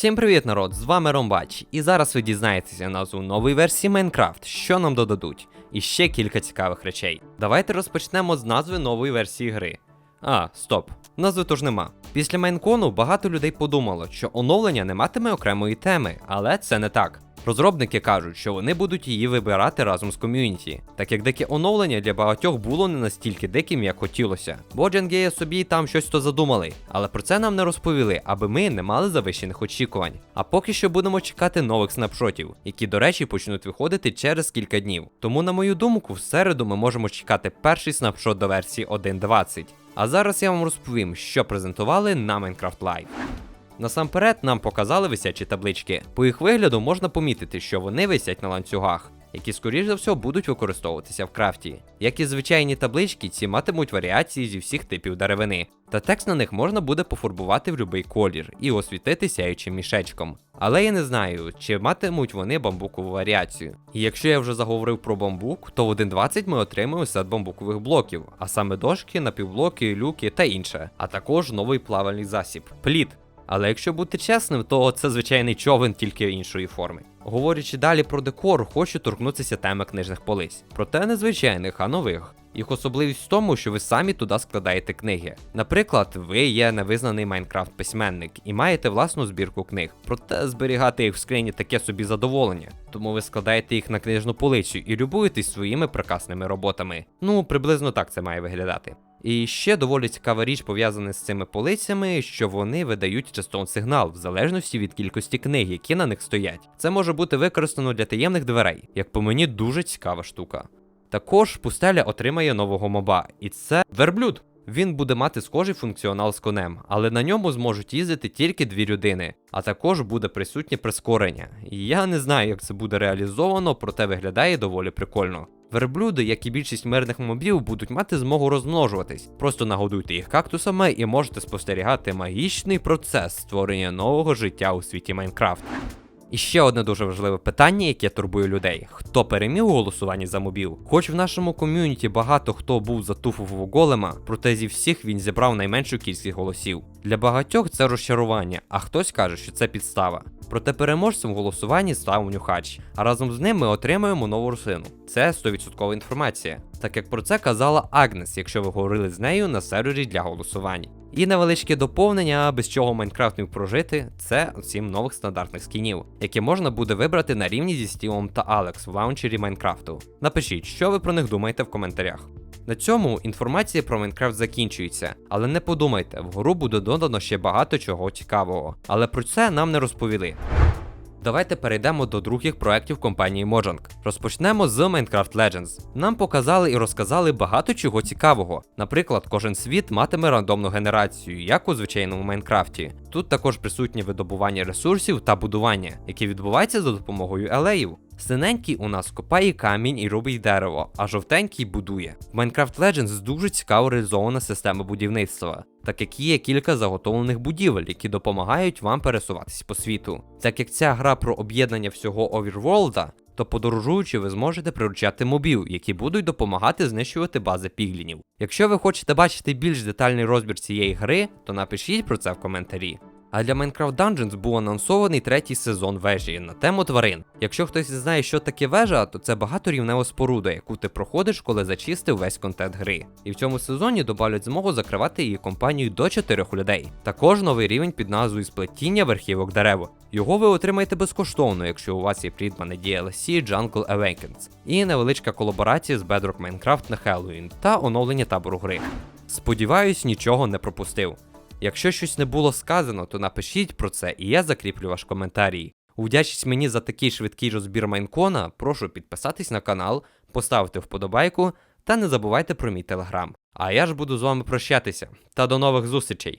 Всім привіт, народ! З вами Ромбач, і зараз ви дізнаєтеся назву нової версії Майнкрафт, що нам додадуть, і ще кілька цікавих речей. Давайте розпочнемо з назви нової версії гри. А, стоп, назви тож нема. Після Майнкону багато людей подумало, що оновлення не матиме окремої теми, але це не так. Розробники кажуть, що вони будуть її вибирати разом з ком'юніті, так як дике оновлення для багатьох було не настільки диким, як хотілося. Бо Дженгея собі там щось то задумали, але про це нам не розповіли, аби ми не мали завищених очікувань. А поки що будемо чекати нових снапшотів, які, до речі, почнуть виходити через кілька днів. Тому, на мою думку, в середу ми можемо чекати перший снапшот до версії 1.20. А зараз я вам розповім, що презентували на Minecraft Live. Насамперед нам показали висячі таблички. По їх вигляду можна помітити, що вони висять на ланцюгах, які, скоріш за все, будуть використовуватися в крафті. Як і звичайні таблички, ці матимуть варіації зі всіх типів деревини, та текст на них можна буде пофарбувати в будь-який колір і освітити сяючим мішечком. Але я не знаю, чи матимуть вони бамбукову варіацію. І якщо я вже заговорив про бамбук, то в 1.20 ми отримаємо сет бамбукових блоків, а саме дошки, напівблоки, люки та інше, а також новий плавальний засіб плід. Але якщо бути чесним, то це звичайний човен тільки іншої форми. Говорячи далі про декор, хочу торкнутися теми книжних полиць. Проте не звичайних, а нових. Їх особливість в тому, що ви самі туди складаєте книги. Наприклад, ви є невизнаний Майнкрафт письменник і маєте власну збірку книг. Проте зберігати їх в скрині таке собі задоволення. Тому ви складаєте їх на книжну полицю і любуєтесь своїми прекрасними роботами. Ну, приблизно так це має виглядати. І ще доволі цікава річ пов'язана з цими полицями, що вони видають частон сигнал в залежності від кількості книг, які на них стоять. Це може бути використано для таємних дверей, як по мені дуже цікава штука. Також пустеля отримає нового моба, і це верблюд. Він буде мати схожий функціонал з конем, але на ньому зможуть їздити тільки дві людини, а також буде присутнє прискорення. Я не знаю, як це буде реалізовано, проте виглядає доволі прикольно. Верблюди, як і більшість мирних мобів, будуть мати змогу розмножуватись. Просто нагодуйте їх кактусами і можете спостерігати магічний процес створення нового життя у світі Майнкрафт. І ще одне дуже важливе питання, яке турбує людей: хто переміг у голосуванні за мобів? Хоч в нашому ком'юніті багато хто був за туфового голема, проте зі всіх він зібрав найменшу кількість голосів. Для багатьох це розчарування, а хтось каже, що це підстава. Проте переможцем в голосуванні став нюхач, а разом з ним ми отримаємо нову рослину. Це 100% інформація, так як про це казала Агнес, якщо ви говорили з нею на сервері для голосування. І невеличке доповнення, без чого Майнкрафт міг прожити, це 7 нових стандартних скінів, які можна буде вибрати на рівні зі Стівом та Алекс в лаунчері Майнкрафту. Напишіть, що ви про них думаєте в коментарях. На цьому інформація про Майнкрафт закінчується, але не подумайте, вгору буде додано ще багато чого цікавого. Але про це нам не розповіли. Давайте перейдемо до других проєктів компанії Mojang. Розпочнемо з Minecraft Legends. Нам показали і розказали багато чого цікавого. Наприклад, кожен світ матиме рандомну генерацію, як у звичайному Майнкрафті. Тут також присутнє видобування ресурсів та будування, які відбуваються за допомогою елеїв. Синенький у нас копає камінь і робить дерево, а жовтенький будує. В Minecraft Legends дуже цікаво реалізована система будівництва, так як є кілька заготовлених будівель, які допомагають вам пересуватись по світу. Так як ця гра про об'єднання всього оверворлда, то подорожуючи, ви зможете приручати мобів, які будуть допомагати знищувати бази піглінів. Якщо ви хочете бачити більш детальний розбір цієї гри, то напишіть про це в коментарі. А для Minecraft Dungeons був анонсований третій сезон вежі на тему тварин. Якщо хтось знає, що таке вежа, то це багаторівнева споруда, яку ти проходиш, коли зачистив весь контент гри. І в цьому сезоні добавлять змогу закривати її компанію до 4 людей. Також новий рівень під назвою сплетіння верхівок дерев. Його ви отримаєте безкоштовно, якщо у вас є придбане DLC Jungle Awakens. І невеличка колаборація з Bedrock Minecraft на Halloween та оновлення табору гри. Сподіваюсь, нічого не пропустив. Якщо щось не було сказано, то напишіть про це і я закріплю ваш коментарій. Вдячність мені за такий швидкий розбір Майнкона, прошу підписатись на канал, поставити вподобайку та не забувайте про мій телеграм. А я ж буду з вами прощатися. Та до нових зустрічей!